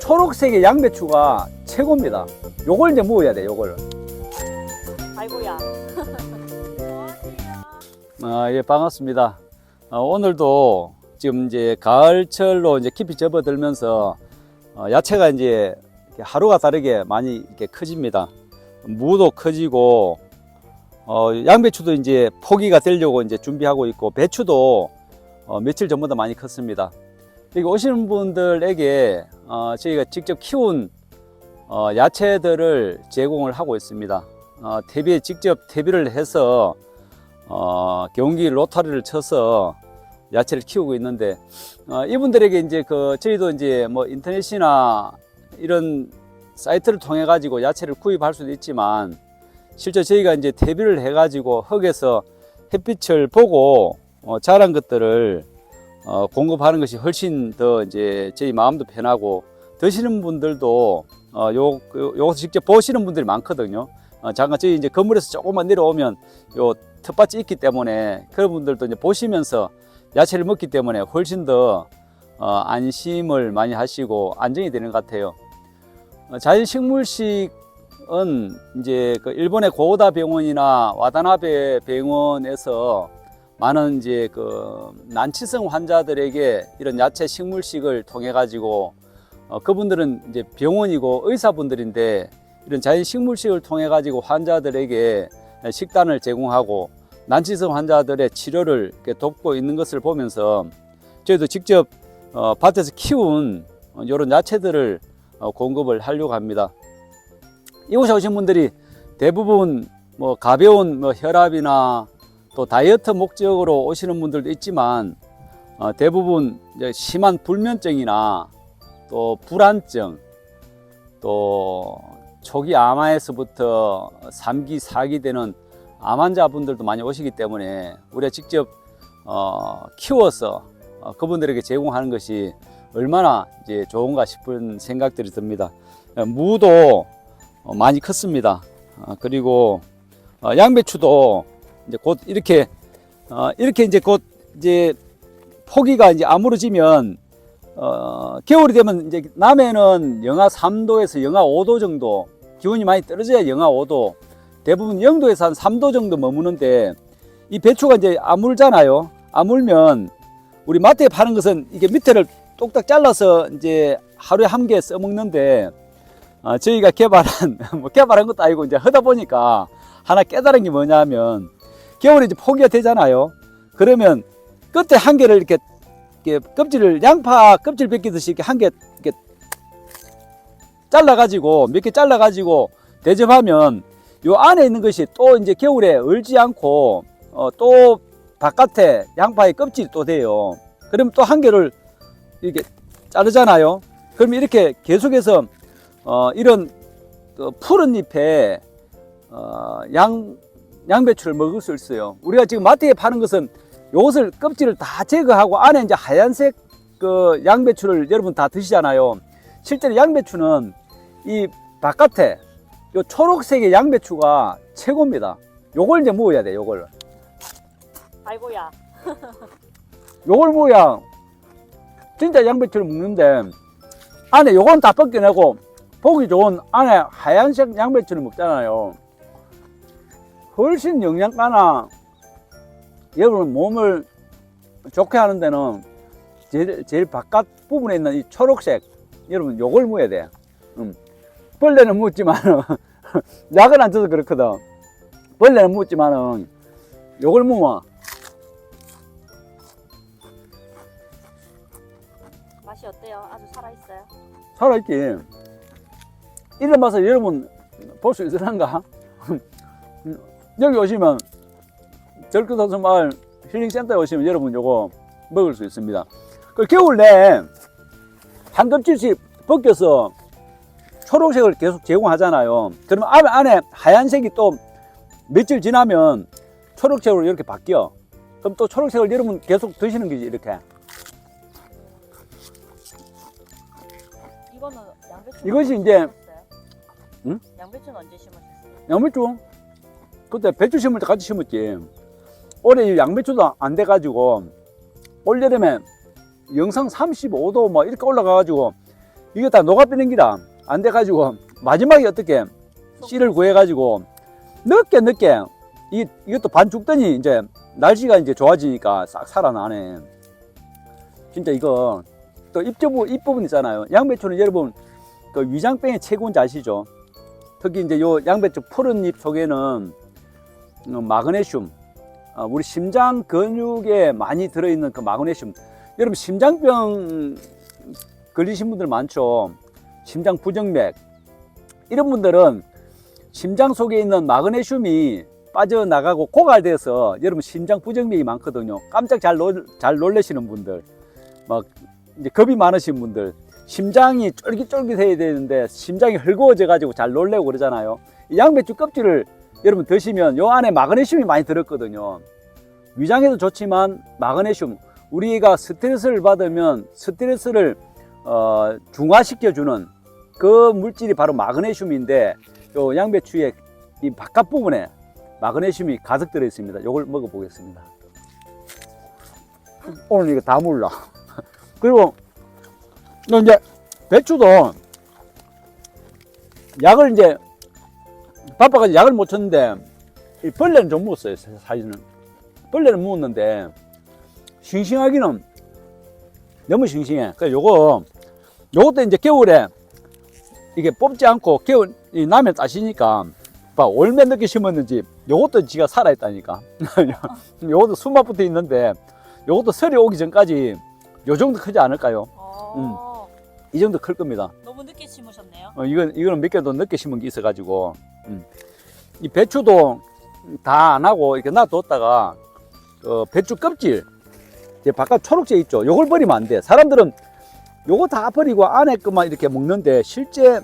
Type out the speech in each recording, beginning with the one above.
초록색의 양배추가 최고입니다. 요걸 이제 먹어야 돼, 요걸. 아이고야. 아, 예, 반갑습니다. 어, 오늘도 지금 이제 가을철로 이제 깊이 접어들면서 어, 야채가 이제 하루가 다르게 많이 이렇게 커집니다. 무도 커지고 어, 양배추도 이제 포기가 되려고 이제 준비하고 있고 배추도 어, 며칠 전보다 많이 컸습니다. 여기 오시는 분들에게 어, 저희가 직접 키운 어, 야채들을 제공을 하고 있습니다. 어, 퇴비에 직접 퇴비를 해서 어, 경기 로타리를 쳐서 야채를 키우고 있는데 어, 이분들에게 이제 그 저희도 이제 뭐 인터넷이나 이런 사이트를 통해 가지고 야채를 구입할 수도 있지만 실제 저희가 이제 퇴비를 해 가지고 흙에서 햇빛을 보고 어, 자란 것들을 어, 공급하는 것이 훨씬 더 이제 저희 마음도 편하고 드시는 분들도 어, 요, 요, 요거 직접 보시는 분들이 많거든요. 어, 잠깐 저희 이제 건물에서 조금만 내려오면 요 텃밭이 있기 때문에 그런 분들도 이제 보시면서 야채를 먹기 때문에 훨씬 더 어, 안심을 많이 하시고 안정이 되는 것 같아요. 어, 자연식물식은 이제 그 일본의 고오다 병원이나 와다나베 병원에서 많은 이제 그 난치성 환자들에게 이런 야채 식물식을 통해 가지고 어, 그분들은 이제 병원이고 의사분들인데 이런 자연 식물식을 통해 가지고 환자들에게 식단을 제공하고 난치성 환자들의 치료를 돕고 있는 것을 보면서 저희도 직접 어, 밭에서 키운 어, 이런 야채들을 어, 공급을 하려고 합니다. 이곳에 오신 분들이 대부분 뭐 가벼운 뭐 혈압이나 또 다이어트 목적으로 오시는 분들도 있지만 어, 대부분 심한 불면증이나 또 불안증 또 초기 암화에서부터 3기, 4기 되는 암 환자분들도 많이 오시기 때문에 우리가 직접 어, 키워서 어, 그분들에게 제공하는 것이 얼마나 이제 좋은가 싶은 생각들이 듭니다. 어, 무도 어, 많이 컸습니다. 어, 그리고 어, 양배추도 이제 곧 이렇게 어, 이렇게 이제 곧 이제 포기가 이제 아물어지면 어, 겨울이 되면 이제 남해는 영하 3도에서 영하 5도 정도 기온이 많이 떨어져야 영하 5도 대부분 0도에서 한 3도 정도 머무는데 이 배추가 이제 아물잖아요. 아물면 우리 마트에 파는 것은 이게 밑에를 똑딱 잘라서 이제 하루에 한 개 써먹는데 어, 저희가 개발한 뭐 개발한 것도 아니고 이제 하다 보니까 하나 깨달은 게 뭐냐면 겨울에 이제 포기가 되잖아요. 그러면 끝에 한 개를 이렇게 이렇게 껍질을 양파 껍질 벗기듯이 이렇게 한 개 이렇게 잘라 가지고 몇 개 잘라 가지고 대접하면 요 안에 있는 것이 또 이제 겨울에 얼지 않고 어, 또 바깥에 양파의 껍질이 또 돼요. 그럼 또 한 개를 이렇게 자르잖아요. 그럼 이렇게 계속해서 어, 이런 그 푸른 잎에 어, 양 양배추를 먹을 수 있어요. 우리가 지금 마트에 파는 것은 요것을 껍질을 다 제거하고 안에 이제 하얀색 그 양배추를 여러분 다 드시잖아요. 실제로 양배추는 이 바깥에 요 초록색의 양배추가 최고입니다. 요걸 이제 먹어야 돼, 요걸. 아이고야. 요걸 먹어야 진짜 양배추를 먹는데 안에 요건 다 벗겨내고 보기 좋은 안에 하얀색 양배추를 먹잖아요. 훨씬 영양가나 여러분 몸을 좋게 하는 데는 제일, 제일 바깥 부분에 있는 이 초록색 여러분 요걸 먹어야 돼. 음. 벌레는 묻지만은 약은 안 줘서 그렇거든. 벌레는 묻지만은 요걸 먹으면 맛이 어때요? 아주 살아있어요. 살아있지. 이런 맛을 여러분 볼 수 있으란가? 여기 오시면 절크도서 마을 힐링센터에 오시면 여러분 요거 먹을 수 있습니다. 그 겨울 내에 한 껍질씩 벗겨서 초록색을 계속 제공하잖아요. 그러면 안에, 안에 하얀색이 또 며칠 지나면 초록색으로 이렇게 바뀌어. 그럼 또 초록색을 여러분 계속 드시는 거지, 이렇게. 이거는 양배추. 이것이 이제- 응? 양배추는 언제 심으셨어요? 양배추 그때 배추 심을 때 같이 심었지 올해 이 양배추도 안 돼가지고 올여름에 영상 35도 뭐 이렇게 올라가가지고 이게 다 녹아비는 기라 안 돼가지고 마지막에 어떻게 씨를 구해가지고 늦게 늦게 이 이것도 반 죽더니 이제 날씨가 이제 좋아지니까 싹 살아나네. 진짜 이거 또 잎부분 잎부분 있잖아요. 양배추는 여러분 그 위장병의 최고인지 아시죠? 특히 이제 요 양배추 푸른 잎 속에는 어, 마그네슘, 어, 우리 심장 근육에 많이 들어있는 그 마그네슘. 여러분 심장병 걸리신 분들 많죠. 심장 부정맥 이런 분들은 심장 속에 있는 마그네슘이 빠져나가고 고갈돼서 여러분 심장 부정맥이 많거든요. 깜짝 잘, 놀, 잘 놀래시는 분들, 막 이제 겁이 많으신 분들, 심장이 쫄깃쫄깃해야 되는데 심장이 헐거워져 가지고 잘 놀래고 그러잖아요. 이 양배추 껍질을 여러분 드시면 요 안에 마그네슘이 많이 들었거든요. 위장에도 좋지만 마그네슘 우리가 스트레스를 받으면 스트레스를 어, 중화시켜주는 그 물질이 바로 마그네슘인데 요 양배추의 이 바깥 부분에 마그네슘이 가득 들어 있습니다. 요걸 먹어 보겠습니다. 오늘 이거 다 몰라. 그리고 또 이제 배추도 약을 이제 바빠가지고 약을 못 쳤는데 이 벌레는 좀 묻었어요 사실은 벌레는 묻었는데 싱싱하기는 너무 싱싱해 그래서 요거 요것도 이제 겨울에 이게 뽑지 않고 겨울 이 남에 따시니까 봐 얼마 늦게 심었는지 요것도 지가 살아있다니까 요것도 수맛 붙어 있는데 요것도 설이 오기 전까지 요 정도 크지 않을까요? 어, 이 정도 클 겁니다. 너무 늦게 심으셨네요. 어, 이건 이거는 몇 개도 늦게 심은 게 있어가지고 음. 이 배추도 다 안 하고 이렇게 놔뒀다가 어, 배추 껍질 이제 바깥 초록색 있죠. 요걸 버리면 안 돼. 사람들은 요거 다 버리고 안에 것만 이렇게 먹는데 실제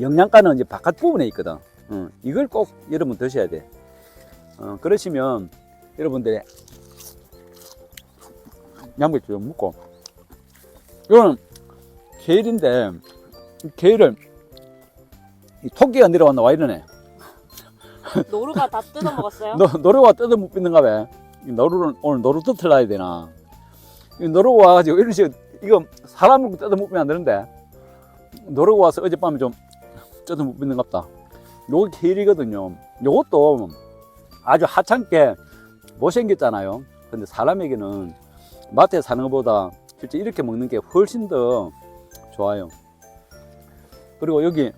영양가는 이제 바깥 부분에 있거든. 어, 이걸 꼭 여러분 드셔야 돼. 어, 그러시면 여러분들의 양배추 좀 묻고 이거는 케일인데 이 케일을 이 토끼가 내려왔나 와 이러네. 노루가 다 뜯어 먹었어요? 너, 노루가 뜯어 못 빗는가 봐. 이 노루는 오늘 노루 뜯으려야 되나. 이 노루가 와가지고 이런 식으로 이거 사람을 뜯어 못 빗면 안 되는데 노루가 와서 어젯밤에 좀 뜯어 못 빗는갑다. 요게 케일이거든요. 요것도 아주 하찮게 못생겼잖아요. 근데 사람에게는 마트에 사는 것보다 실제 이렇게 먹는 게 훨씬 더 좋아요. 그리고 여기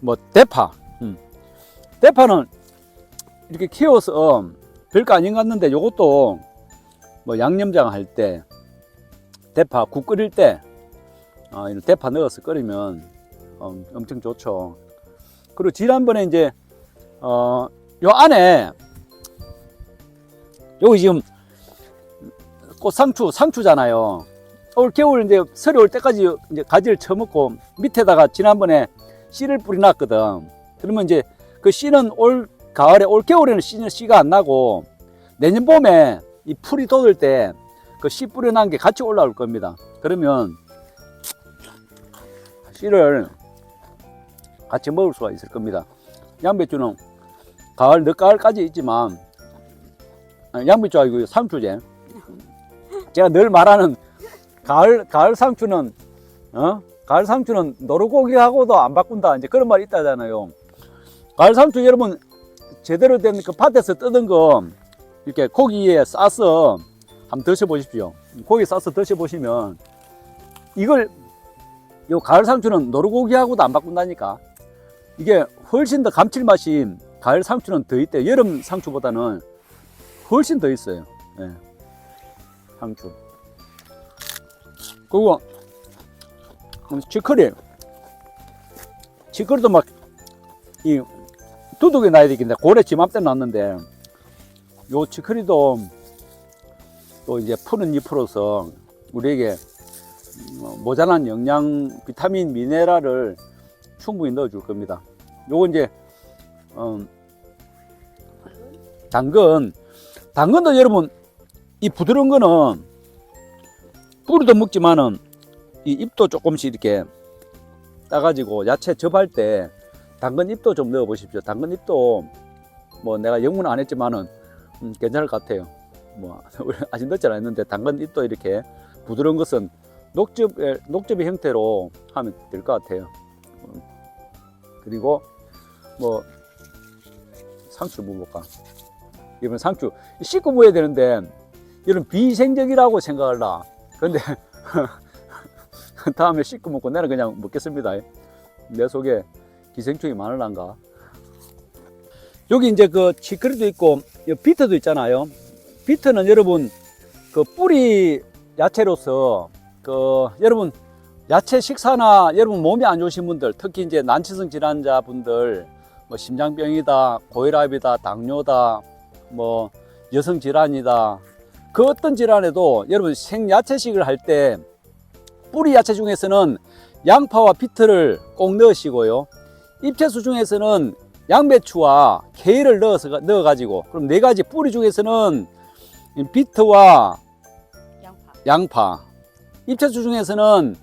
뭐 대파, 음. 대파는 이렇게 키워서 별거 아닌 것 같는데 요것도 뭐 양념장 할 때 대파 국 끓일 때 어, 대파 넣어서 끓이면 어, 엄청 좋죠. 그리고 지난번에 이제 어, 요 안에 여기 지금 꽃상추 상추잖아요. 올 겨울 이제 설이 올 때까지 이제 가지를 쳐먹고 밑에다가 지난번에 씨를 뿌려놨거든. 그러면 이제 그 씨는 올 가을에 올 겨울에는 씨는 씨가 안 나고 내년 봄에 이 풀이 돋을 때 그 씨 뿌려놓은 게 같이 올라올 겁니다. 그러면 씨를 같이 먹을 수가 있을 겁니다. 양배추는 가을 늦가을까지 있지만 아, 양배추 아니고 상추제. 제가 늘 말하는 가을 가을 상추는 어 가을 상추는 노루고기하고도 안 바꾼다 이제 그런 말이 있다잖아요. 가을 상추 여러분 제대로 된 그 밭에서 뜯은 거 이렇게 고기에 싸서 한번 드셔보십시오. 고기 싸서 드셔보시면 이걸 요 가을 상추는 노루고기하고도 안 바꾼다니까. 이게 훨씬 더 감칠맛이 가을 상추는 더 있대. 여름 상추보다는 훨씬 더 있어요. 예. 상추. 그리고 치커리. 치커리도 막 이 두둑이 나야 되겠는데 고래 지맘때 났는데 요 치커리도 또 이제 푸른 잎으로서 우리에게 뭐 모자란 영양, 비타민, 미네랄을 충분히 넣어줄 겁니다. 요거 이제 어, 당근, 당근도 여러분 이 부드러운 거는 뿌리도 먹지만은 이 잎도 조금씩 이렇게 따가지고 야채 접할 때 당근 잎도 좀 넣어 보십시오. 당근 잎도 뭐 내가 영문 안 했지만은 음, 괜찮을 것 같아요. 뭐 아직 넣지 않았는데 당근 잎도 이렇게 부드러운 것은 녹즙 녹즙의 형태로 하면 될 것 같아요. 음. 그리고 뭐 상추 먹어볼까? 이번 상추 씻고 먹어야 되는데 이런 비위생적이라고 생각을 나. 근데 다음에 씻고 먹고 나는 그냥 먹겠습니다. 내 속에 기생충이 많을란가? 여기 이제 그 치커리도 있고 이 비트도 있잖아요. 비트는 여러분 그 뿌리 야채로서 그 여러분 야채 식사나 여러분 몸이 안 좋으신 분들 특히 이제 난치성 질환자 분들 뭐 심장병이다 고혈압이다 당뇨다 뭐 여성 질환이다 그 어떤 질환에도 여러분 생야채식을 할 때 뿌리 야채 중에서는 양파와 비트를 꼭 넣으시고요. 잎채수 중에서는 양배추와 케일을 넣어서 넣어 가지고 그럼 네 가지 뿌리 중에서는 이 비트와 양파. 양파. 잎채수 중에서는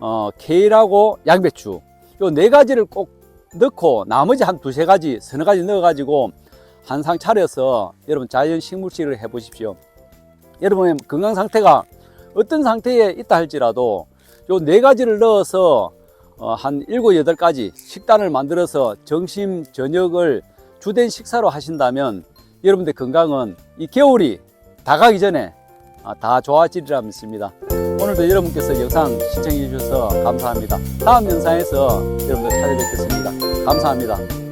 어, 케일하고 양배추. 요 네 가지를 꼭 넣고 나머지 한 두세 가지 서너 가지 넣어 가지고 한 상 차려서 여러분 자연 식물식을 해 보십시오. 여러분의 건강 상태가 어떤 상태에 있다 할지라도 요 네 가지를 넣어서 어, 한 일곱 여덟 가지 식단을 만들어서 점심 저녁을 주된 식사로 하신다면 여러분들 건강은 이 겨울이 다 가기 전에 아, 다 좋아지리라 믿습니다. 오늘도 여러분께서 영상 시청해 주셔서 감사합니다. 다음 영상에서 여러분들 찾아뵙겠습니다. 감사합니다.